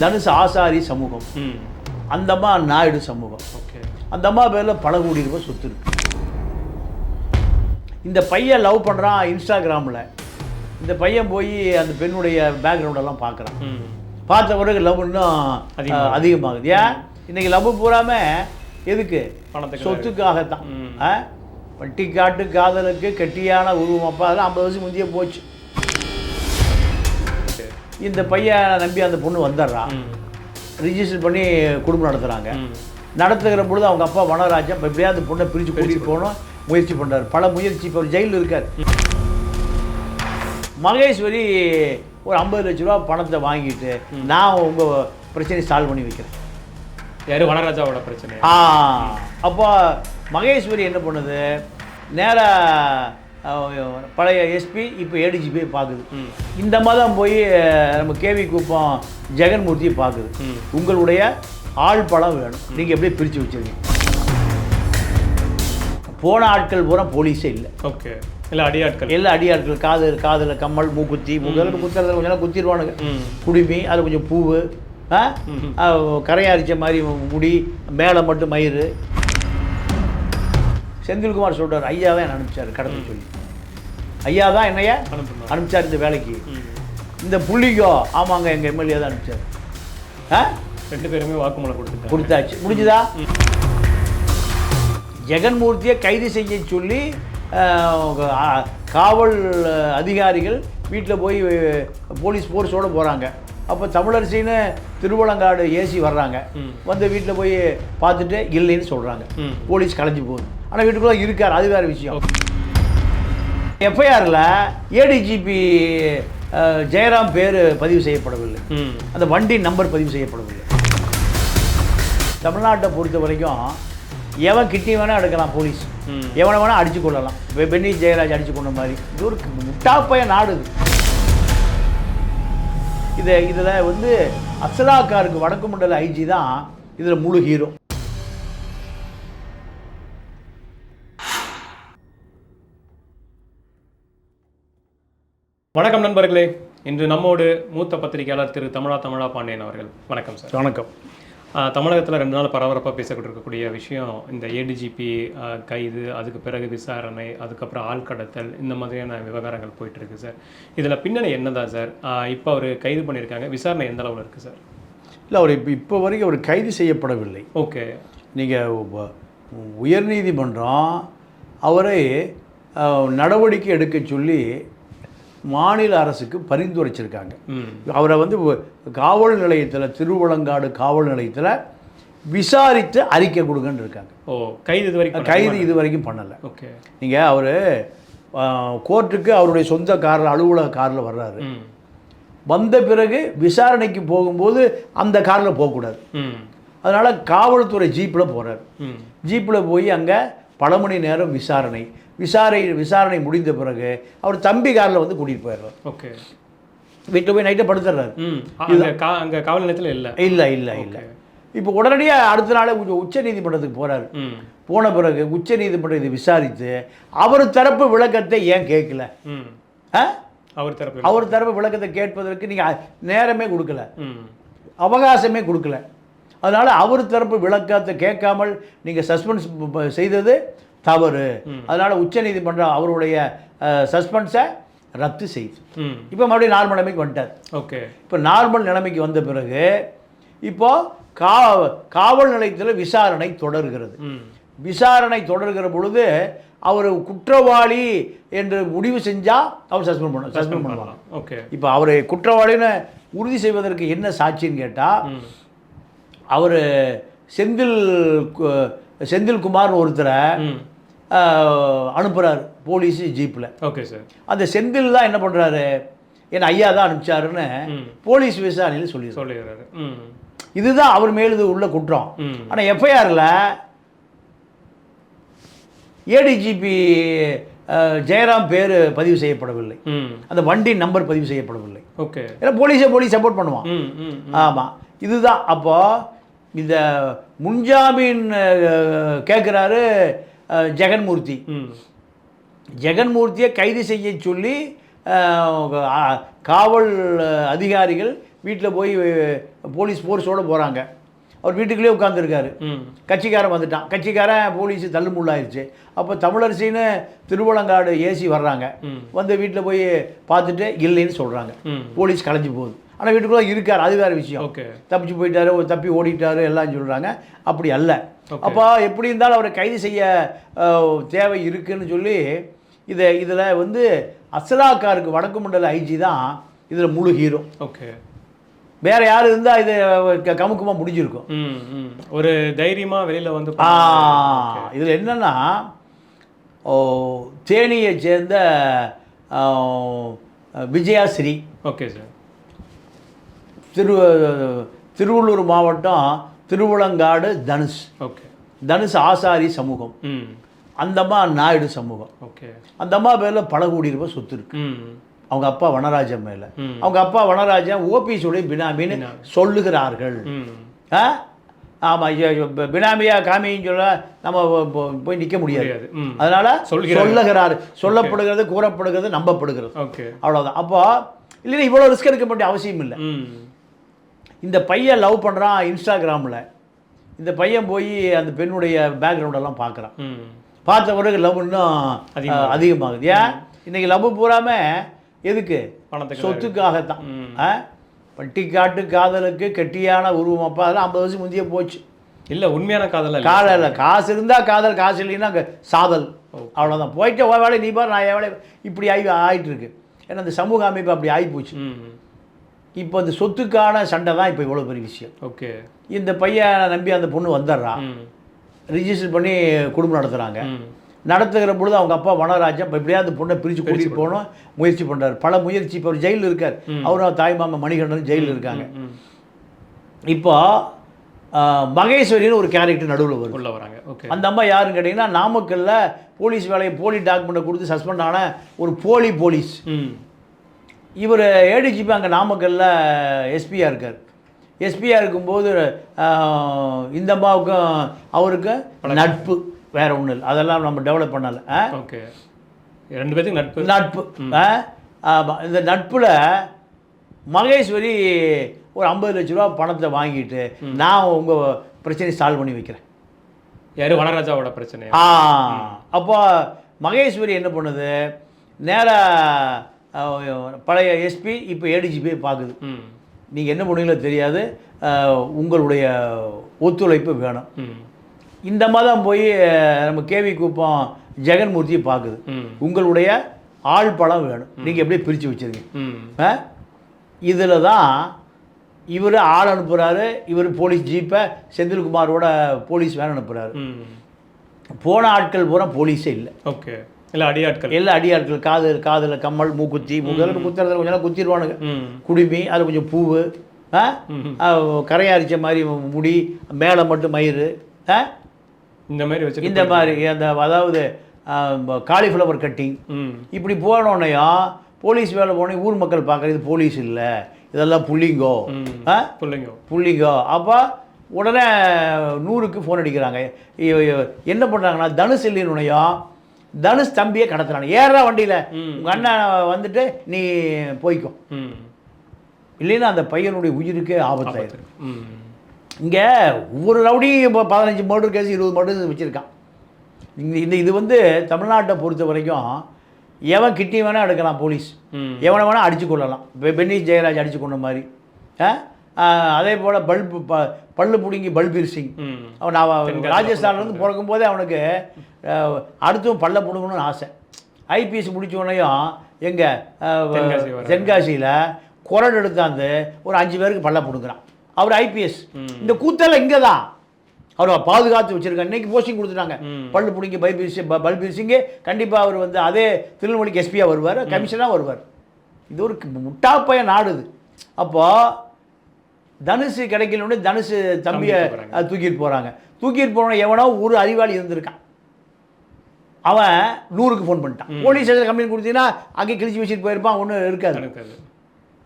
தனுசு ஆசாரி சமூகம். அந்த அம்மா நாயுடு சமூகம். ஓகே. அந்த அம்மா பேரில் பல கோடி ரூபாய் சொத்து இருக்கு. இந்த பையன் லவ் பண்ணுறான் இன்ஸ்டாகிராமில். இந்த பையன் போய் அந்த பெண்ணுடைய பேக்ரவுண்டெல்லாம் பார்க்குறான் பார்த்த பிறகு லவ் இன்னும் அதிகமாகுது. ஏன்? இன்னைக்கு லவ் பூராம எதுக்கு? பணத்துக்கு சொத்துக்காகத்தான். ம். ஆ? பட்டிக்காட்டு காதலுக்கு கெட்டியான உருவம். அப்போ அதெல்லாம் ஐம்பது வருஷம் முந்தைய போச்சு. இந்த பையன் நம்பி அந்த பொண்ணு வந்துடுறான் ரிஜிஸ்டர் பண்ணி குடும்பம் நடத்துகிறாங்க நடத்துகிற பொழுது அவங்க அப்பா வனராஜன் இப்போ எப்படியாவது அந்த பொண்ணை பிரித்து கூட்டிகிட்டு போகணும் முயற்சி பண்ணுறாரு பல முயற்சி இப்போ ஜெயிலில் இருக்கார். மகேஸ்வரி ஒரு ஐம்பது லட்ச ரூபா பணத்தை வாங்கிட்டு நான் உங்கள் பிரச்சனையை சால்வ் பண்ணி வைக்கிறேன். யாரு? வனராஜாவோட பிரச்சனை ஆ. அப்போ மகேஸ்வரி என்ன பண்ணுது? நேராக பழைய எஸ்பி இப்போ ஏடிஜிபி பார்க்குது. இந்த மாதம் போய் நம்ம கேவி குப்பம் ஜெகன்மூர்த்தியை பார்க்குது. உங்களுடைய ஆள் பலம் வேணும். நீங்கள் எப்படியே பிரித்து வச்சிருக்கீங்க? போன ஆட்கள் பூரா போலீஸே இல்லை. ஓகே. இல்லை அடியாட்கள். எல்லா அடியாட்கள் காது காதில் கம்மல் மூக்குத்தி மூக்கில் குத்துறதுல கொஞ்சம் குத்திடுவானுங்க. குடுமி அதில் கொஞ்சம் பூவு கரையாரிச்ச மாதிரி முடி மேலே மட்டும் மயிறு. செந்தில்குமார் சொல்றார் ஐயா தான் என்ன அனுப்பிச்சார் கடத்த சொல்லி. ஐயா தான் என்னைய அனுப்பிச்சார் இந்த வேலைக்கு. இந்த புள்ளிக்கோ ஆமாங்க எங்கள் எம்எல்ஏ தான் அனுப்பிச்சார். ஆ? ரெண்டு பேருமே வாக்குமூலம் கொடுத்துட்டாங்க. கொடுத்தாச்சு. முடிஞ்சுதா? ஜெகன்மூர்த்தியை கைது செய்ய சொல்லி காவல் அதிகாரிகள் வீட்டில் போய் போலீஸ் ஃபோர்ஸோடு போகிறாங்க அப்போ தமிழரசின்னு திருவலங்காடு ஏசி வர்றாங்க. வந்து வீட்டில் போய் பார்த்துட்டு இல்லைன்னு சொல்கிறாங்க போலீஸ் கலைஞ்சு போகுது. ஆனால் வீட்டுக்குள்ளே இருக்கார். அது வேறு விஷயம். எஃப்ஐஆரில் ஏடிஜிபி ஜெயராம் பேர் பதிவு செய்யப்படவில்லை. அந்த வண்டி நம்பர் பதிவு செய்யப்படவில்லை. தமிழ்நாட்டை பொறுத்த வரைக்கும் எவன் கிட்டி வேணால் எடுக்கலாம் போலீஸ். எவனை வேணால் அடிச்சு கொள்ளலாம் பென்னி ஜெயராஜ் அடிச்சு கொண்ட மாதிரி. இது ஒரு முட்டாப்பைய நாடு இது. இதை இதில் வந்து அசலாக்காருக்கு வடக்கு மண்டல ஐஜி தான் இதில் முழு ஹீரோ. வணக்கம் நண்பர்களே. இன்று நம்மோடு மூத்த பத்திரிகையாளர் திரு தமிழா தமிழா பாண்டியன் அவர்கள். வணக்கம் சார். வணக்கம். தமிழகத்தில் ரெண்டு நாள் பரபரப்பாக பேசப்பட்டு இருக்கக்கூடிய விஷயம் இந்த ஏடிஜிபி கைது அதுக்கு பிறகு விசாரணை அதுக்கப்புறம் ஆள்கடத்தல் இந்த மாதிரியான விவகாரங்கள் போயிட்டு இருக்கு சார். இதில் பின்னணி என்னதான் சார்? இப்போ அவர் கைது பண்ணியிருக்காங்க. விசாரணை எந்த அளவில் இருக்குது சார்? இல்லை அவர் இப்போ இப்போ வரைக்கும் அவர் கைது செய்யப்படவில்லை. ஓகே. நீங்கள் உயர்நீதிமன்றம் அவரை நடவடிக்கை எடுக்க சொல்லி மாநில அரசுக்கு பரிந்துரைச்சிருக்காங்க. அவரை வந்து காவல் நிலையத்தில் திருவலங்காடு காவல் நிலையத்தில் விசாரித்து அறிக்கை கொடுங்கன்னு இருக்காங்க. ஓ கைது இது வரைக்கும் கைது இது வரைக்கும் பண்ணலை. ஓகே. நீங்கள் அவர் கோர்ட்டுக்கு அவருடைய சொந்த காரில் அலுவலக காரில் வர்றாரு. வந்த பிறகு விசாரணைக்கு போகும்போது அந்த காரில் போகக்கூடாது. அதனால் காவல்துறை ஜீப்பில் போகிறார் ஜீப்பில் போய் அங்கே பல மணி நேரம் விசாரணை. விசாரணை விசாரணை முடிந்த பிறகு அவர் தம்பி காரில் வந்து கூட்டிகிட்டு போயிடுறார். ஓகே. வீட்டில் போய் நைட்டை படுத்துடுறாரு அங்கே காவல் நிலையத்தில் இல்லை. இல்லை இல்லை இல்லை. இப்போ உடனடியாக அடுத்த நாளே உச்ச- உச்ச நீதிமன்றத்துக்கு போகிறாரு போன பிறகு உச்ச நீதிமன்றம் இதை விசாரித்து அவர் தரப்பு விளக்கத்தை ஏன் கேட்கல? அவர் தரப்பு அவர் தரப்பு விளக்கத்தை கேட்பதற்கு நீங்கள் நேரமே கொடுக்கல. அவகாசமே கொடுக்கல. அதனால் அவர் தரப்பு விளக்கத்தை கேட்காமல் நீங்கள் சஸ்பென்ஸ் செய்தது தவறு. அதனால் உச்சநீதிமன்றம் அவருடைய சஸ்பென்ஸை ரத்து செய்து. இப்போ மறுபடியும் நார்மல் நிலைமைக்கு வந்துட்டார். ஓகே. இப்போ நார்மல் நிலைமைக்கு வந்த பிறகு இப்போ கா காவல் நிலையத்தில் விசாரணை தொடர்கிறது. விசாரணை தொடர்கிற பொழுது அவர் குற்றவாளி என்று முடிவு செஞ்சால் அவர் சஸ்பெண்ட் பண்ண சஸ்பெண்ட் பண்ணுவாங்க. ஓகே. இப்போ அவர் குற்றவாளின்னு உறுதி செய்வதற்கு என்ன சாட்சின்னு கேட்டால் அவர் செந்தில் செந்தில்குமார்னு ஒருத்தரை அனுப்புகிறார் போலீஸ் ஜீப்பில். Okay sir. அந்த செந்தில் தான் என்ன பண்ணுறாரு? என் ஐயா தான் அனுப்பிச்சாருன்னு போலீஸ் விசாரணையில் சொல்லிடுறாரு. சொல்லிடுறாரு. ம். இதுதான் அவர் மேலுது உள்ள குற்றம். ஆனால் எஃப்ஐஆரில் ஏடிஜிபி ஜெயராம் பேர் பதிவு செய்யப்படவில்லை. அந்த வண்டி நம்பர் பதிவு செய்யப்படவில்லை. ஓகே. ஏன்னா போலீஸே போலீஸ் சப்போர்ட் பண்ணுவான். ஆமாம் இதுதான். அப்போ இந்த முன்ஜாமீன் கேட்குறாரு ஜெகன்மூர்த்தி. ஜெகன்மூர்த்தியை கைது செய்ய சொல்லி காவல் அதிகாரிகள் வீட்டில் போய் போலீஸ் ஃபோர்ஸோடு போகிறாங்க அவர் வீட்டுக்குள்ளே உட்காந்துருக்காரு கட்சிக்காரன் வந்துட்டான். கட்சிக்காரன் போலீஸ் தள்ளுமுள்ளாயிருச்சு. அப்போ தமிழரசின்னு திருவலங்காடு ஏசி வர்றாங்க. வந்து வீட்டில் போய் பார்த்துட்டு இல்லைன்னு சொல்கிறாங்க போலீஸ் கலைஞ்சு போகுது. ஆனால் வீட்டுக்குள்ளே இருக்கார். அது வேறு விஷயம். ஓகே. தப்பிச்சு போயிட்டாரு தப்பி ஓடிட்டாரு எல்லாம் சொல்கிறாங்க அப்படி அல்ல. அப்போ எப்படி இருந்தாலும் அவரை கைது செய்ய தேவை இருக்குன்னு சொல்லி இதை இதில் வந்து அஸ்லாக்காருக்கு வடக்கு மண்டல ஐஜி தான் இதில் முழு ஹீரோ. ஓகே. வேற யார் இருந்தால் இது க- கமுக்கமா முடிஞ்சிருக்கும். ம் ம். ஒரு தைரியமா வெளியில வந்து. இதில் என்னன்னா ஓ தேனியை சேர்ந்த விஜயாஸ்ரீ ஓகே சார். திரு திருவள்ளூர் மாவட்டம் திருவுளங்காடு தனுஷ். ஓகே. தனுஷ் ஆசாரி சமூகம். அந்தம்மா நாயுடு சமூகம். ஓகே. அந்த அம்மா பேரில் பல கோடி ரூபாய் சொத்து இருக்கு. அவங்க அப்பா வனராஜன் மேலே. அவங்க அப்பா வனராஜன் ஓபிஎஸுடைய பினாமின்னு பினாமி. சொல்லுகிறார்கள். ஆமாம் பினாமியா காமின்னு சொல்ல நம்ம போய் நிற்க முடியாது. அதனால. சொல்லுகிறார். சொல்லப்படுகிறது கூறப்படுகிறது நம்பப்படுகிறது. ஓகே. அவ்வளவுதான். அப்போ இல்லைன்னா இவ்வளோ ரிஸ்க் எடுக்க வேண்டிய அவசியம் இல்லை. இந்த பையன் லவ் பண்ணுறான் இன்ஸ்டாகிராமில் இந்த பையன் போய் அந்த பெண்ணுடைய பேக்ரவுண்டெல்லாம் பார்க்குறான் பார்த்த பிறகு லவ் இன்னும் அதிகமாகுது. ஏன்? இன்னைக்கு லவ் பூராம எதுக்கு? பணத்துக்கு சொத்துக்காகத்தான்? பட்டிக்காட்டு காதலுக்கு கெட்டியான உருவம். அப்போ அதெல்லாம் ஐம்பது வருஷம் முந்தைய போச்சு. இல்ல உண்மையான காதல் காதல் இல்லை. காசு இருந்தால் காதல் காசு இல்லைன்னா சாதல். அவ்வளோதான் போயிட்டு வேலை நீ பாரு நான் என் வேலை இப்படி ஆகி ஆயிட்டு இருக்கு. ஏன்னா இந்த சமூக அமைப்பு அப்படி ஆகி போச்சு இப்போ இந்த சொத்துக்கான சண்டை தான் இப்போ இவ்வளோ பெரிய விஷயம். ஓகே. இந்த பையனை நம்பி அந்த பொண்ணு வந்துடுறான் ரிஜிஸ்டர் பண்ணி குடும்பம் நடத்துகிறாங்க நடத்துகிற பொழுது அவங்க அப்பா வனராஜன் இப்போ எப்படியாவது பொண்ணை பிரித்து கூட்டிகிட்டு போகணும் முயற்சி பண்ணுறாரு பல முயற்சி இப்போ அவர் ஜெயிலில் இருக்கார். அவரும் தாய் மாமா மணிகண்டன் ஜெயிலில் இருக்காங்க. இப்போ மகேஸ்வரின்னு ஒரு கேரக்டர் நடுவில் வரும் உள்ள வராங்க. ஓகே. அந்த அம்மா யாருன்னு கேட்டிங்கன்னா நாமக்கல்ல போலீஸ் வேலையை போலி டாக்குமெண்ட்டை கொடுத்து சஸ்பெண்ட் ஆன ஒரு போலி போலீஸ். ம். இவர் ஏடிஜிபி அங்கே நாமக்கல்ல எஸ்பியாக இருக்கார். எஸ்பியாக இருக்கும்போது இந்த அம்மாவுக்கும் அவருக்கும் நட்பு வேற ஒன்றும் இல்லை. அதெல்லாம் நம்ம டெவலப் பண்ணலை? ஓகே. ரெண்டு பேத்துக்கு நட்பு? நட்பு. ஆ? ஆமா. இந்த நட்பில் மகேஸ்வரி ஒரு ஐம்பது லட்ச ரூபா பணத்தை வாங்கிட்டு நான் உங்கள் பிரச்சனையை சால்வ் பண்ணி வைக்கிறேன். யாரு? வனராஜாவோட பிரச்சனை ஆ. அப்போ மகேஸ்வரி என்ன பண்ணுது? நேராக பழைய எஸ்பி இப்போ ஏடிஜிபி பார்க்குது. நீங்கள் என்ன பண்ணுவீங்களோ தெரியாது. உங்களுடைய ஒத்துழைப்பு வேணும். இந்த மாதம் போய் நம்ம கேவி குப்பம் ஜெகன்மூர்த்தியை பார்க்குது. உங்களுடைய ஆள் பலம் வேணும். நீங்கள் எப்படியே பிரித்து வச்சிருக்கீங்க ம். இதில் தான் இவர் ஆள் அனுப்புகிறாரு இவர் போலீஸ் ஜீப்பை செந்தில்குமாரோட போலீஸ் வேன் அனுப்புகிறாரு போன ஆட்கள் பூரா போலீஸே இல்லை. ஓகே. இல்ல அடியாட்கள். எல்லா அடியாட்கள் காது காதில் கம்மல் மூக்குத்தி மூக்கில் குத்துறதுல கொஞ்சம் குத்திடுவானுங்க குடுமி அதில் கொஞ்சம் பூவு கரையாரிச்ச மாதிரி முடி மேலே மட்டும் மயிறு? இந்த மாதிரி வச்சு இந்த மாதிரி அந்த அதாவது காலிஃப்ளவர் கட்டிங். இப்படி போனோடனையும் போலீஸ் வேலை போனே ஊர் மக்கள் பார்க்குறது போலீஸ் இல்லை. இதெல்லாம் புள்ளிங்கோ பிள்ளைங்க. புள்ளிங்கோ. அப்போ உடனே நூறுக்கு ஃபோன் அடிக்கிறாங்க. என்ன பண்ணுறாங்கன்னா தனுஷ் இல்லைன்னுனையும் தனுஷ் தம்பியை கடத்துறாங்க ஏறா வண்டியில். உங்கள் அண்ணன் வந்துட்டு நீ போய்க்கோ. ம். இல்லைன்னா அந்த பையனுடைய உயிருக்கே ஆபத்தாயிரும் ம். இங்கே ஒவ்வொரு ரவுடியும் இப்போ பதினஞ்சு மர்டர் கேஸ் இருபது மர்டர் வச்சுருக்கான். இந்த இந்த இது வந்து தமிழ்நாட்டை பொறுத்த வரைக்கும் எவன் கிட்டி வேணால் எடுக்கலாம் போலீஸ். எவனை வேணால் அடிச்சு கொள்ளலாம் இப்போ பென்னி ஜெயராஜ் அடிச்சு கொண்ட மாதிரி. ஆ? அதே போல் பல்பு ப பல்லு பிடுங்கி பல்பீர் சிங் ம். அவன் அவன் ராஜஸ்தான்லேருந்து பிறக்கும் போதே அவனுக்கு அடுத்தும் பல்ல பிடுங்கணும்னு ஆசை. ஐபிஎஸ் முடிச்சோடனையும் எங்கே தென்காசி வர. தென்காசியில் குரல் எடுத்தாந்து ஒரு அஞ்சு பேருக்கு பல்ல பிடுங்குறான். அவர் ஐபிஎஸ். இந்த கூத்தெல்லாம் இங்கே தான் அவர் பாதுகாத்து வச்சிருக்காங்க இன்னைக்கு போஸ்டிங் கொடுத்துட்டாங்க. பல்லு பிடிங்கி பல்பீர் சிங் பல்பீர் சிங்கு கண்டிப்பாக அவர் வந்து அதே திருநெல்வேலிக்கு எஸ்பியாக வருவார் கமிஷனாக வருவார். இது ஒரு முட்டாப்பைய நாடு இது. அப்போ தனுசு கிடைக்கலன்னு தனுசு தம்பியை தூக்கிட்டு போகிறாங்க தூக்கிட்டு போன எவனோ ஒரு அறிவாளி இருந்திருக்கான். அவன் நூறுக்கு ஃபோன் பண்ணிட்டான். போலீஸ் ஸ்டேஷன் கம்ப்ளைண்ட் கொடுத்தீங்கன்னா அங்கே கிழிச்சு வச்சுட்டு போயிருப்பான் ஒன்றும் இருக்காது.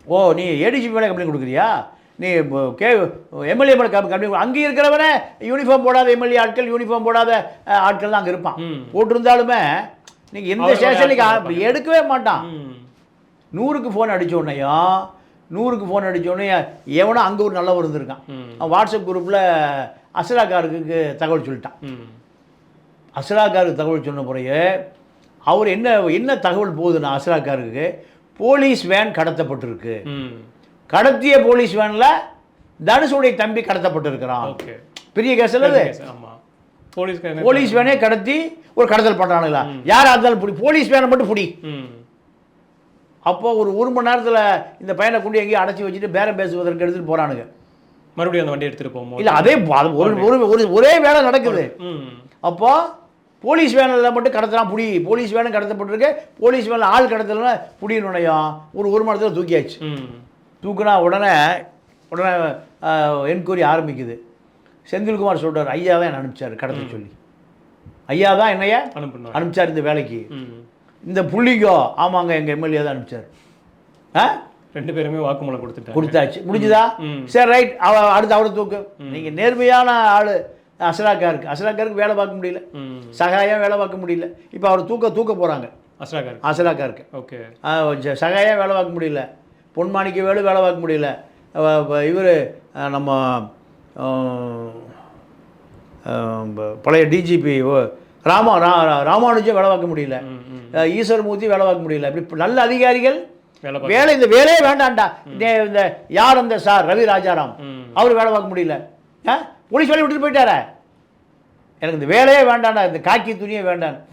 ஓ நீ ஏடிஜிபி மேலே கம்ப்ளைண்ட் கொடுக்குறியா? நீ கே எம்எல்ஏ மேலே கம்ப்ளைண்ட் அங்கே இருக்கிறவனே யூனிஃபார்ம் போடாத எம்எல்ஏ ஆட்கள் யூனிஃபார்ம் போடாத ஆட்கள் தான் அங்கே இருப்பான். போட்டிருந்தாலுமே நீங்கள் எந்த ஸ்டேஷனுக்கு எடுக்கவே மாட்டான். நூறுக்கு ஃபோன் அடிச்ச உடனேயும் நூறுக்கு ஃபோன் அடித்தோடனே எவனோ அங்கே ஒரு நல்லவர் இருந்திருக்கான். அவன் வாட்ஸ்அப் குரூப்பில் அஸ்ராக்காருக்கு தகவல் சொல்லிட்டான். ம். அஸ்ராக்காருக்கு தகவல் சொன்ன பிறகு அவர் என்ன என்ன தகவல் போகுதுன்னா அஸ்ராக்காருக்கு போலீஸ் வேன் கடத்தப்பட்டிருக்கு. கடத்திய போலீஸ் வேனில் தனுஷுடைய தம்பி கடத்தப்பட்டிருக்கிறான். பெரிய கேஸ் அல்லது? போலீஸ்க்கு போலீஸ் வேனே கடத்தி ஒரு கடத்தல் பண்ணுறானுங்களா யாராக இருந்தாலும் பிடி போலீஸ் வேனை மட்டும் பிடி. ம் அப்போ ஒரு ஒரு மணி நேரத்தில் இந்த பையனை கொண்டு எங்கேயும் அடைச்சி வச்சுட்டு பேரம் பேசுவதற்கு எடுத்துகிட்டு போகிறானுங்க மறுபடியும் அந்த வண்டி எடுத்துட்டு போகும்போது? இல்லை அதே ஒரு ஒரு ஒரு வேலை நடக்குது. ம். அப்போ போலீஸ் வேனில் மட்டும் கடத்தலாம் புடி போலீஸ் வேனும் கடத்தப்பட்டிருக்கு. போலீஸ் வேனில் ஆள் கடத்தலாம் புடி நுழையும்? ஒரு ஒரு மணி நேரத்தில் தூக்கியாச்சு. தூக்குனா உடனே உடனே என்கொயரி ஆரம்பிக்குது. செந்தில்குமார் சொல்றார் ஐயா தான் என்ன அனுப்பிச்சார் கடத்த சொல்லி. ஐயா தான் என்னைய அனுப்பிச்சார் இந்த வேலைக்கு. இந்த புள்ளிங்கோ ஆமாங்க எங்கள் எம்எல்ஏ தான் அனுப்பிச்சார். ஆ? ரெண்டு பேருமே வாக்குமூலம் கொடுத்துட்டாங்க. கொடுத்தாச்சு. முடிஞ்சுதா. சரி ரைட். அவ அடுத்து அவரை தூக்கு. நீங்கள் நேர்மையான ஆள். அசராக்காருக்கு. அசராக்காருக்கு வேலை பார்க்க முடியல. சகாயம் வேலை பார்க்க முடியல. இப்போ அவர் தூக்க தூக்க போகிறாங்க அஸ்ராகர் அசராக்காருக்கு. ஓகே. சகாயம் வேலை பார்க்க முடியல. பொன்மாணிக்க வேலு வேலை பார்க்க முடியல. இவர் நம்ம பழைய டிஜிபி ராமா ராமானுஜம் வேலை பார்க்க முடியல. ஈஸ்வரமூர்த்தி வேலை பார்க்க முடியல. இப்படி நல்ல அதிகாரிகள். வேலை இந்த வேலையே வேண்டாம்டா. இந்த யார் அந்த சார்? ரவி ராஜாராம். அவர் வேலை பார்க்க முடியல. ஆ போலீஸ் வேலையை விட்டுட்டு போயிட்டாரே. எனக்கு இந்த வேலையே வேண்டாம்டா. இந்த காக்கி துணியே வேண்டாம்.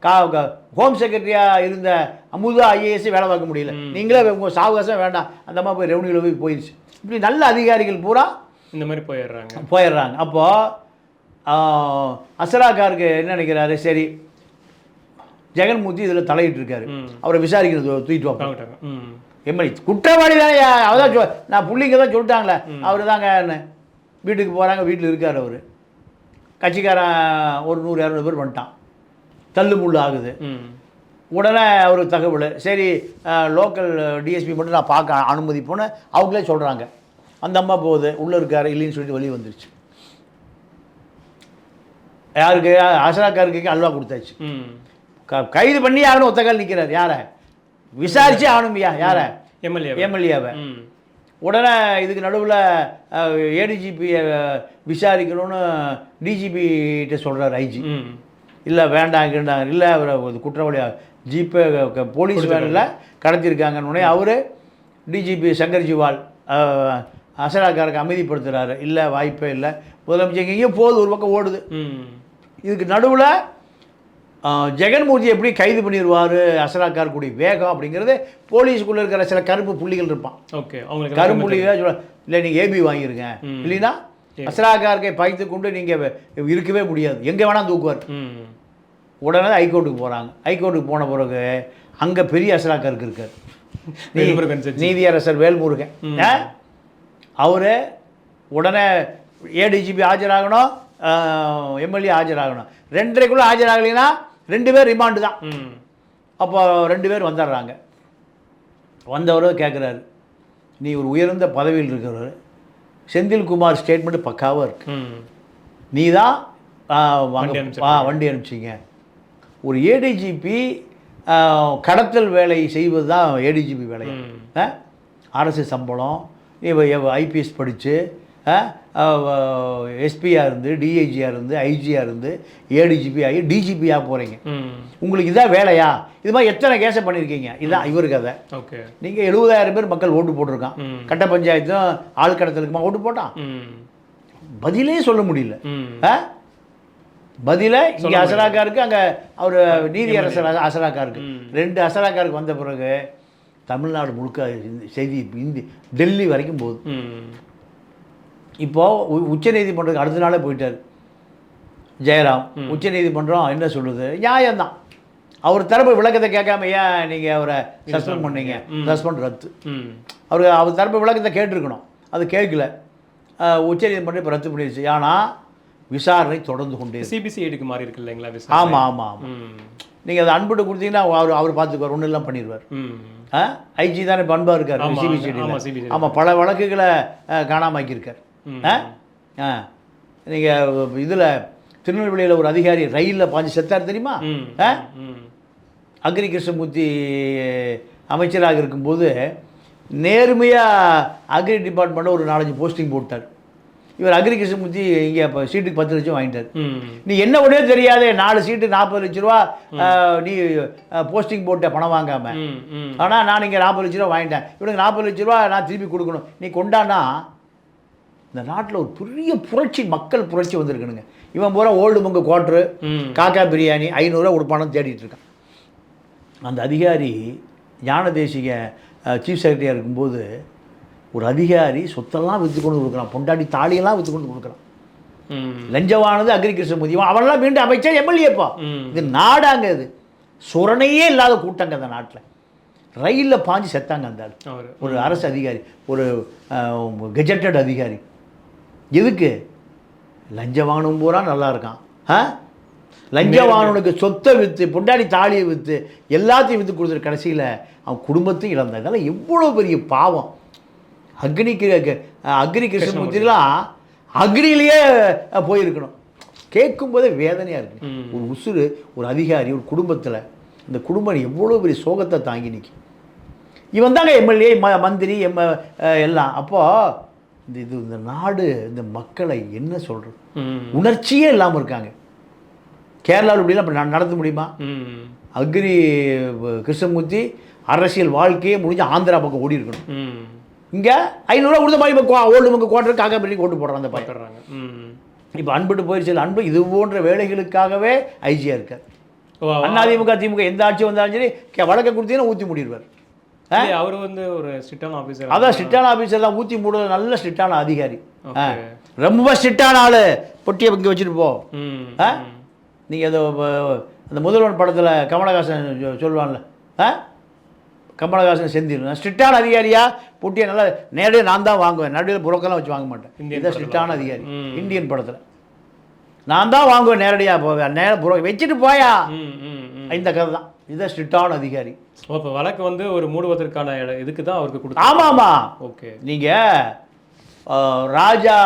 க- ஹோம் செக்ரட்டரியாக இருந்த அமுதா ஐஏஎஸ் வேலை பார்க்க முடியல. நீங்களே உங்கள் சாவகாசம் வேண்டாம். அந்த மாதிரி போய் ரெவன்யூவில் போய் போயிடுச்சு. இப்படி நல்ல அதிகாரிகள் பூரா இந்த மாதிரி போயிடுறாங்க. போயிடுறாங்க. அப்போது அசராக்காருக்கு என்ன நினைக்கிறாரு? சரி ஜெகன்மூர்த்தி இதில் தலையிட்டு இருக்காரு அவரை விசாரிக்கிறது தூக்கிட்டு வாங்க. எம்எல்ஏ குற்றவாளி தானே அவதான் நான் புள்ளிங்க தான் சொல்லிட்டாங்களே. அவர் தாங்க வீட்டுக்கு போகிறாங்க வீட்டில் இருக்கார் அவர். கட்சிக்காரன் ஒரு நூறு இரநூறு பேர் வந்துட்டான். தள்ளு முள்ளு ஆகுது. உடனே ஒரு தகவல் சரி லோக்கல் டிஎஸ்பி மட்டும் நான் பார்க்க அனுமதிப்போன்னு அவங்களே சொல்கிறாங்க அந்த அம்மா போகுது உள்ளே இருக்காரு இல்லைன்னு சொல்லிட்டு வெளியே வந்துருச்சு. யாருக்கு ஆசராக்காருக்கு அல்வா கொடுத்தாச்சு. கைது பண்ணி ஆகணும் ஒத்த கால் நிற்கிறார் யாரை? விசாரிச்சு ஆகணும்யா? யாரை? எம்எல்ஏ எம்எல்ஏவை. உடனே இதுக்கு நடுவில் ஏடிஜிபியை விசாரிக்கணும்னு டிஜிபிகிட்ட சொல்கிறார் ஐஜி இல்லை வேண்டாங்கன்றாங்க இல்லை அவர் குற்றவாளி ஜிபே போலீஸ் வேனில் கடத்திருக்காங்கன்னு அவர் டிஜிபி சங்கர் ஜிவால் அஹ், அசராக்காருக்கு அமைதிப்படுத்துகிறாரு இல்லை வாய்ப்பே இல்லை. முதலமைச்சர் எங்கேயோ போகுது ஒரு பக்கம் ஓடுது. ம். இதுக்கு நடுவில் ஜெகன்மூர்த்தி எப்படி கைது பண்ணிடுவார் அசராக்காருக்குடைய வேகம் அப்படிங்கிறது போலீஸுக்குள்ளே இருக்கிற சில கருப்பு புள்ளிகள் இருப்பான். ஓகே அவங்களுக்கு கரும்புள்ளிகள் சொல்ல இல்லை நீங்கள் ஏபி வாங்கிருங்க. ம். இல்லைன்னா அசராக்கார்க்கை பகைத்து கொண்டு நீங்கள் இருக்கவே முடியாது. எங்கே வேணால் தூக்குவார். உடனே ஹைகோர்ட்டுக்கு போகிறாங்க ஹைகோர்ட்டுக்கு போன பிறகு அங்கே பெரிய அசராக்காருக்கு இருக்கார். நீதியரசர் வேல்முருகன். அவர் உடனே ஏடிஜிபி ஆஜராகணும் எம்எல்ஏ ஆஜராகணும். ரெண்டரைக்குள்ளே ஆஜராகலைன்னா ரெண்டு பேர் ரிமாண்டு தான். அப்போ ரெண்டு பேர் வந்துடுறாங்க. வந்தவர் கேட்குறாரு நீ ஒரு உயர்ந்த பதவியில் இருக்கிறவர். செந்தில்குமார் ஸ்டேட்மெண்ட் பக்காவாக இருக்கு. நீ தான் வண்டி அனுப்பிச்சிங்க. ஒரு ஏடிஜிபி கடத்தல் வேலை செய்வது தான் ஏடிஜிபி வேலை. அரசு சம்பளம் நீ ஐபிஎஸ் படித்து எஸ்பியாக இருந்து டிஐஜியாக இருந்து ஐஜியாக இருந்து ஏடிஜிபி ஆகி டிஜிபியாக போகிறீங்க உங்களுக்கு இதான் வேலையா? இது மாதிரி எத்தனை கேஸை பண்ணியிருக்கீங்க இதுதான் இவரு கதை. ஓகே. நீங்கள் எழுபதாயிரம் பேர் மக்கள் ஓட்டு போட்டிருக்கான். கட்ட பஞ்சாயத்தும் ஆள் கடத்தலுக்குமா ஓட்டு போட்டான் பதிலே சொல்ல முடியல. பதிலை இங்கே அசராக்கா இருக்கு அங்கே அவர் நீதியரசர் அச- அசராக்கா இருக்கு ம். ரெண்டு அசராக்காருக்கு வந்த பிறகு தமிழ்நாடு முழுக்க செய்தி இந்தி டெல்லி வரைக்கும் போகுது. இப்போது உச்சநீதிமன்றத்துக்கு அடுத்த நாளே போயிட்டார். ஜெயராம். உச்சநீதிமன்றம் என்ன சொல்லுது? நியாயம்தான். அவர் தரப்பு விளக்கத்தை கேட்காம ஏன் நீங்கள் அவரை சஸ்பெண்ட் பண்ணீங்க? சஸ்பெண்ட் ரத்து. ம். அவர் அவர் தரப்பு விளக்கத்தை கேட்டிருக்கணும். அது கேட்கல. உச்சநீதிமன்றம் இப்போ ரத்து பண்ணிடுச்சு. ஆனால் விசாரணை தொடர்ந்து கொண்டே. சிபிசிஐடிக்கு மாறி இருக்கு இல்லைங்களா? ஆமாம் ஆமாம் ஆமாம் நீங்கள் அதை அன்புட்டு கொடுத்தீங்கன்னா அவர் அவர் பார்த்துக்குவார். ஒன்றும் எல்லாம் பண்ணிடுவார். ம். ஐஜி தானே பண்பா இருக்கார் CBCD. ஆமாம் பல வழக்குகளை அஹ், காணாம ஆக்கியிருக்கார். ஆ? நீங்கள் இதில் திருநெல்வேலியில் ஒரு அதிகாரி ரயிலில் பாஞ்சு செத்தார் தெரியுமா? அக்ரி கிருஷ்ணமூர்த்தி அமைச்சராக இருக்கும்போது நேர்மையாக அக்ரி டிபார்ட்மெண்ட்டில் ஒரு நாலஞ்சு போஸ்டிங் போட்டார். இவர் அக்ரி கிருஷ்ணமூர்த்தி இங்கே இப்போ சீட்டுக்கு பத்து லட்சம் வாங்கிட்டார். நீ என்ன ஒன்றே தெரியாதே நாலு சீட்டு நாற்பது லட்ச ரூபா நீ போஸ்டிங் போட்ட பணம் வாங்காம. ம் ம். ஆனால் நான் இங்கே நாற்பது லட்ச ரூபா வாங்கிட்டேன். இவனுக்கு நாற்பது லட்ச ரூபா நான் திருப்பி கொடுக்கணும். நீ கொண்டானா இந்த நாட்டில் ஒரு பெரிய புரட்சி மக்கள் புரட்சி வந்திருக்கணுங்க இவன் பூரா ஓல்டு மங்க குவாட்ரு காக்கா பிரியாணி ஐநூறுரூவா கொடுப்பானு தேடிட்டு இருக்கான். அந்த அதிகாரி ஞான தேசிக சீஃப் செக்ரட்டரியாக இருக்கும்போது ஒரு அதிகாரி சொத்தெல்லாம் விற்று கொண்டு கொடுக்குறான். பொண்டாட்டி தாலியெல்லாம் விற்று கொண்டு கொடுக்குறான். லஞ்சமானது அக்ரி கிருஷ்ணமூர்த்தி அவனெல்லாம் மீண்டும் அமைச்சர் எம்எல்ஏப்பா. இது நாடாங்க இது. சுரணையே இல்லாத கூட்டங்க அந்த நாட்டில். ரயிலில் பாஞ்சு செத்தாங்க அந்த ஆள். ஒரு அரசு அதிகாரி ஒரு கெஜெட்டட் அதிகாரி. எதுக்கு? லஞ்சம் வாங்கணும் பூரா நல்லா இருக்கான் ஆ? லஞ்சம் வாங்கணுக்கு சொத்தை விற்று பொண்டாடி தாலியை விற்று எல்லாத்தையும் விற்று கொடுத்துரு கடைசியில் அவன் குடும்பத்தையும் இழந்தான். இதெல்லாம் எவ்வளோ பெரிய பாவம். அக்னி அக்னி கிருஷ்ணமூர்த்திலாம் அக்னியிலேயே போயிருக்கணும். கேட்கும்போதே வேதனையாக இருக்கு. ஒரு உசுறு ஒரு அதிகாரி ஒரு குடும்பத்தில் இந்த குடும்பம் எவ்வளோ பெரிய சோகத்தை தாங்கி நிற்கும் இவன் தாங்க எம்எல்ஏ ம மந்திரி எம் எல்லாம். அப்போது இந்த இது இந்த நாடு இந்த மக்களை என்ன சொல்கிறது உணர்ச்சியே இல்லாமல் இருக்காங்க. கேரளாவில் இப்படிலாம் இப்ப நட- நடத்த முடியுமா? அக்ரி கிருஷ்ணமூர்த்தி அரசியல் வாழ்க்கையே முடிஞ்சு ஆந்திரா பக்கம் ஓடி இருக்கணும். இங்கே ஐநூறுரூவா கொடுத்த மாதிரி இப்போ ஓல்டு மங்க குவார்டர் காக்கா பண்ணி ஓட்டு போடுறான் அந்த ம். இப்போ அன்புட்டு போயிடுச்சு அன்பு இது போன்ற வேலைகளுக்காகவே ஐஜியாக இருக்கார். அதிமுக திமுக எந்த ஆட்சி வந்தாலும் சரி வழக்கை கொடுத்தீங்கன்னா ஊற்றி மூடிடுவார் அவர் வந்து ஒரு ஸ்ட்ரிக்டான ஆஃபீஸர் அதான் ஸ்ட்ரிக்டான ஆஃபீஸர் தான். ஊற்றி மூடுறது நல்ல ஸ்ட்ரிக்டான அதிகாரி. ரொம்ப ஸ்ட்ரிக்டான ஆள். பொட்டியை இங்கே வச்சுட்டு போ. நீங்கள் அந்த வ- அந்த முதல்வன் படத்தில் கமலஹாசன் சொல்லுவான்ல. ஆ? கமலஹாசன் செந்தில். ஸ்ட்ரிக்டான அதிகாரியா? பொட்டியை நல்லா நேரடியாக நான் தான் வாங்குவேன். நடுவில் புரோக்கெல்லாம் வச்சு வாங்க மாட்டேன். இதான் ஸ்ட்ரிக்டான அதிகாரி. இந்தியன் படத்தில். நான் தான் வாங்குவேன் நேரடியாக போவேன். நேர புரோ வச்சுட்டு போயா. இந்த கதை தான். இதுதான் ஸ்ட்ரிக்டான அதிகாரி. ஓ, அப்ப வழக்கு வந்து ஒரு மூடுவதற்கான இதுக்கு தான் அவருக்கு கொடுத்து ஆமாம். ஆமாம் ஓகே நீங்கள் ராஜா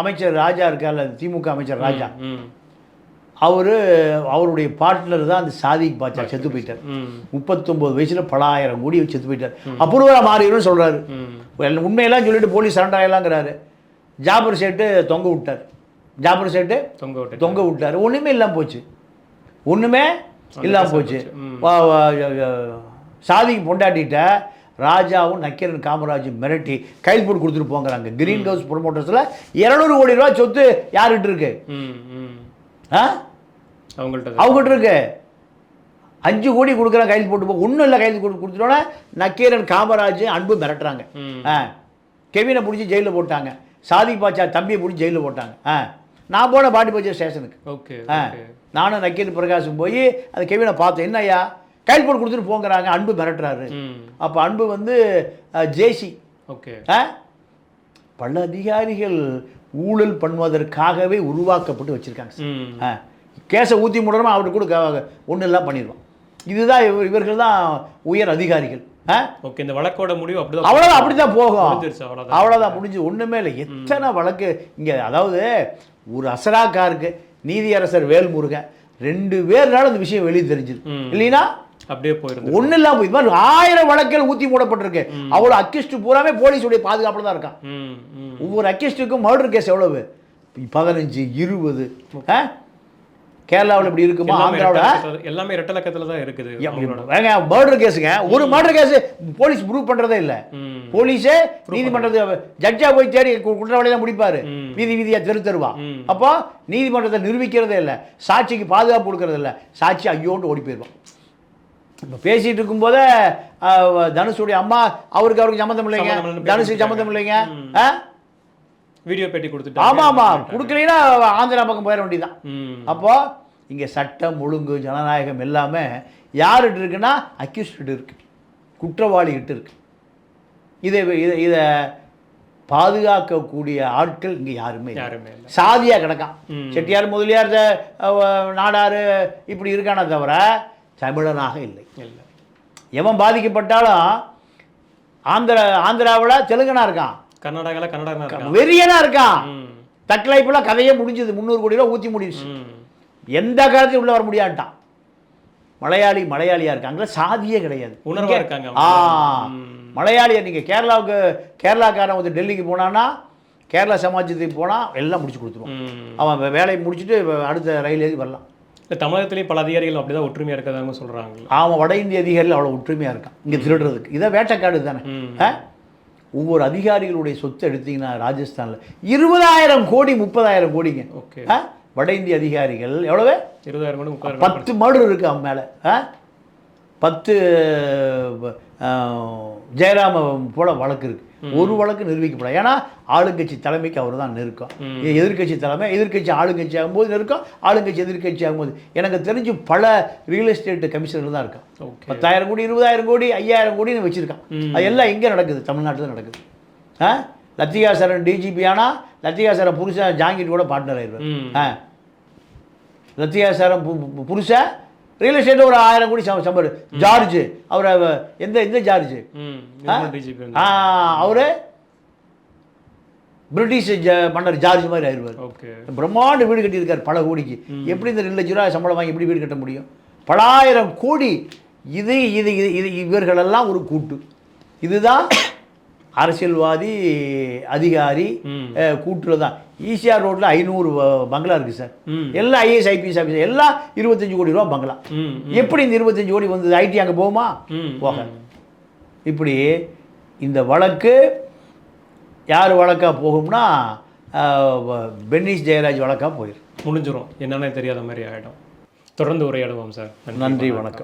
அமைச்சர் ராஜா இருக்கார்ல திமுக அமைச்சர் ராஜா. அவர் அவருடைய பார்ட்னர் தான் அந்த சாதிக் பாச்சா செத்து போயிட்டார். முப்பத்தொம்போது வயசில் பலாயிரம் கோடி செத்து போயிட்டார். அப்ரூவராக மாறிடும்னு சொல்கிறாரு உண்மையெல்லாம் சொல்லிட்டு போலீஸ் சரண்டர் ஆகலாங்கிறாரு ஜாபர் சேட்டு தொங்க விட்டார். ஜாபர் சேட்டு தொங்க விட்டு தொங்க விட்டார். ஒன்றுமே இல்லாமல் போச்சு. ஒன்றுமே இல்லாமல் போச்சு. சாதிக்கு பொண்டாட்டிட்ட ராஜாவும் நக்கீரன் காமராஜும் மிரட்டி கையில் போட்டு கொடுத்துட்டு போங்கிறாங்க. கிரீன் ஹவுஸ் ப்ரொமோட்டர்ஸில் இரநூறு கோடி ரூபா சொத்து யாருக்கிட்ட இருக்கு? ஆ? அவங்கள்ட்ட அவங்ககிட்ட இருக்கு. அஞ்சு கோடி கொடுக்குறான் கையில் போட்டு போ. ஒன்றும் இல்லை கையில் கொடு கொடுத்துட்டோன்னே நக்கீரன் காமராஜ் அன்பு மிரட்டுறாங்க. ஆ. கெவினை பிடிச்சி ஜெயிலில் போட்டாங்க. சாதிக் பாச்சா தம்பியை பிடிச்சி ஜெயிலில் போட்டாங்க. ஆ. நான் போன பாட்டி பஜார் ஸ்டேஷனுக்கு. ஓகே ஆ. நானும் நக்கீரன் பிரகாஷும் போய் அந்த கெவினை பார்த்தேன் என்ன ஐயா கையில் போட்டு கொடுத்துட்டு போங்கிறாங்க. அன்பு மிரட்டுறாரு. அப்போ அன்பு வந்து ஜேசி. ஓகே. பல அதிகாரிகள் ஊழல் பண்ணுவதற்காகவே உருவாக்கப்பட்டு வச்சுருக்காங்க கேஸை ஊற்றி முடனமா அவர்கிட்ட கூட ஒன்றும் எல்லாம் பண்ணிடுவான் இதுதான் இவர் இவர்கள் தான் உயர் அதிகாரிகள். ஓகே இந்த வழக்கோட முடிவு அப்படிதான் அவ்வளோதான் அப்படி தான் போகும். அவ்வளோதான் முடிஞ்சு ஒன்றுமே இல்லை. எத்தனை வழக்கு இங்கே அதாவது ஒரு அசராக்காருக்கு நீதியரசர் வேல்முருகன் ரெண்டு பேர்னால இந்த விஷயம் வெளியே தெரிஞ்சுது. ம். இல்லைன்னா அப்படியே போயிருந்து ஒன்றும் இல்லாமல் இது மாதிரி ஆயிரம் வழக்கில் ஊற்றி மூடப்பட்டிருக்கு அவ்வளோ அக்கிஸ்ட் பூராமே போலீஸுடைய பாதுகாப்பில் தான் இருக்கான். ஒவ்வொரு அக்கிஸ்ட்டுக்கும் மர்டர் கேஸ் எவ்வளவு? பதினஞ்சு இருபது கேரளாவில் இப்படி இருக்குமா? ஆந்திராவில் எல்லாமே ரெட்டலக்கத்துல தான் இருக்குது ஏங்க மர்டர் கேஸுங்க ஒரு மர்டர் கேஸ் போலீஸ் ப்ரூவ் பண்றதே இல்லை. போலீஸே நீதிமன்றத்தை ஜட்ஜா போய் தேடி குற்றவாளியெல்லாம் முடிப்பாரு. வீதி வீதியா தெரு தெருவா. அப்போ நீதிமன்றத்தை நிரூபிக்கிறதே இல்லை. சாட்சிக்கு பாதுகாப்பு கொடுக்கறது இல்லை. சாட்சி ஐயோன்ட்டு ஓடி போயிடுவான் இப்போ பேசிட்டு இருக்கும்போதே தனுஷுடைய அம்மா அவருக்கு அவருக்கு சம்மந்தம் இல்லைங்க. தனுஷுக்கு. சம்மந்தம் இல்லைங்க. ஆ? வீடியோ பேட்டி கொடுத்துட்டு ஆமா ஆமா. கொடுக்கலைன்னா ஆந்திரா பக்கம் போயிட வேண்டியதான் ம். அப்போ இங்கே சட்டம் ஒழுங்கு ஜனநாயகம் எல்லாமே யார்கிட்ட இருக்குன்னா அக்யூஸ்டு இருக்கு. குற்றவாளிகிட்ட இருக்கு. இதை இதை இதை பாதுகாக்கக்கூடிய ஆட்கள் இங்கே யாருமே. யாருமே இல்லை. சாதியா கிடக்கான். செட்டியார் முதலியார் நாடாரு இப்படி இருக்கானே தவிர தமிழனாக இல்லை. இல்லை. எவன் பாதிக்கப்பட்டாலும் ஆந்திர ஆந்திராவில் தெலுங்கனா இருக்கான். கர்நாடகால கன்னடா இருக்கா? வெறியனா இருக்கான் ம். தக்கலைப்பெல்லாம் கதையே முடிஞ்சது முந்நூறு கோடி ரூபா ஊற்றி முடிஞ்சுச்சு. ம். எந்த காலத்தையும் உள்ள வர முடியாட்டான்? மலையாளி மலையாளியா இருக்காங்களா சாதியே கிடையாது. உணர்வா இங்க- இருக்காங்க ஆ. மலையாளியை நீங்கள் கேரளாவுக்கு கேரளாக்காரன் வந்து டெல்லிக்கு போனான்னா கேரளா சமாஜத்துக்கு போனால் எல்லாம் முடிச்சு கொடுத்துருவான் ம். அவன் வேலையை முடிச்சுட்டு அடுத்த ரயில் ஏறி வரலாம். இல்ல தமிழகத்திலேயும் பல அதிகாரிகள் அப்படிதான் ஒற்றுமையா இருக்கதாங்க சொல்றாங்க. அவன் வட இந்திய அதிகாரிகள் அவ்வளோ ஒற்றுமையாக இருக்கான். இங்கே திருடுறதுக்கு. இதை வேட்டைக்காடு தானே. ஆ? ஒவ்வொரு அதிகாரிகளுடைய சொத்து எடுத்தீங்கன்னா ராஜஸ்தானில் இருபதாயிரம் கோடி முப்பதாயிரம் கோடிங்க. ஓகே. ஆ? வட இந்திய அதிகாரிகள் எவ்வளவு? இருபதாயிரம் கோடி முப்பதாயிரம் பத்து மர்டர் இருக்கு அவன் மேலே. ஆ? பத்து ஜெயராம போல வழக்கு இருக்கு. ஒரு வழக்கு நிரூபிக்கப்படாது. ஏன்னா ஆளுங்கட்சி தலைமைக்கு அவர் தான் நெருக்கம் எதிர்க்கட்சி தலைமை எதிர்க்கட்சி ஆளுங்கட்சி ஆகும்போது நெருக்கம் ஆளுங்கட்சி எதிர்க்கட்சி ஆகும்போது. எனக்கு தெரிஞ்சு பல ரியல் எஸ்டேட் கமிஷனர் தான் இருக்கான் பத்தாயிரம் கோடி இருபதாயிரம் கோடி ஐயாயிரம் கோடின்னு வச்சுருக்கான் அது எல்லாம் எங்கே நடக்குது தமிழ்நாட்டில் நடக்குது. ஆ? லத்திகா சரண் டிஜிபி ஆனால் லத்திகா சரண் புருஷன் ஜாங்கிட் கூட பார்ட்னர் ஆயிடுவார். ஆ. லத்திகா சரண் புருஷன் ரியல் எஸ்டேட்டில் ஒரு ஆயிரம் கோடி சம் சம்பர் ஜார்ஜ் அவர் அவ- எந்த எந்த ஜார்ஜ்? அவர் பிரிட்டிஷ் மன்னர் ஜார்ஜ் மாதிரி ஆயிடுவார் பிரம்மாண்ட வீடு கட்டியிருக்கார் பல கோடிக்கு. எப்படி இந்த ரெண்டு லட்ச ரூபா சம்பளம் வாங்கி எப்படி வீடு கட்ட முடியும்? பலாயிரம் கோடி இது இது இது இது இவர்களெல்லாம் ஒரு கூட்டு. இதுதான் அரசியல்வாதி அதிகாரி கூட்டுல தான். ஈசிஆர் ரோட்டில் ஐநூறு பங்களா இருக்குது சார். ம். எல்லாம் ஐஏஎஸ் ஐபிஎஸ் ஆஃபீஸர் எல்லாம் இருபத்தஞ்சு கோடி ரூபா பங்களா. எப்படி இந்த இருபத்தஞ்சு கோடி வந்தது? ஐடி அங்கே போகுமா? போக இப்படி இந்த வழக்கு யார் வழக்கா போகும்னா பென்னிஸ் ஜெயராஜ் வழக்கா போயிடும் முடிஞ்சிரும். என்னன்னே தெரியாத மாதிரி ஆயிடும். தொடர்ந்து உரையாடுவோம் சார். நன்றி வணக்கம்.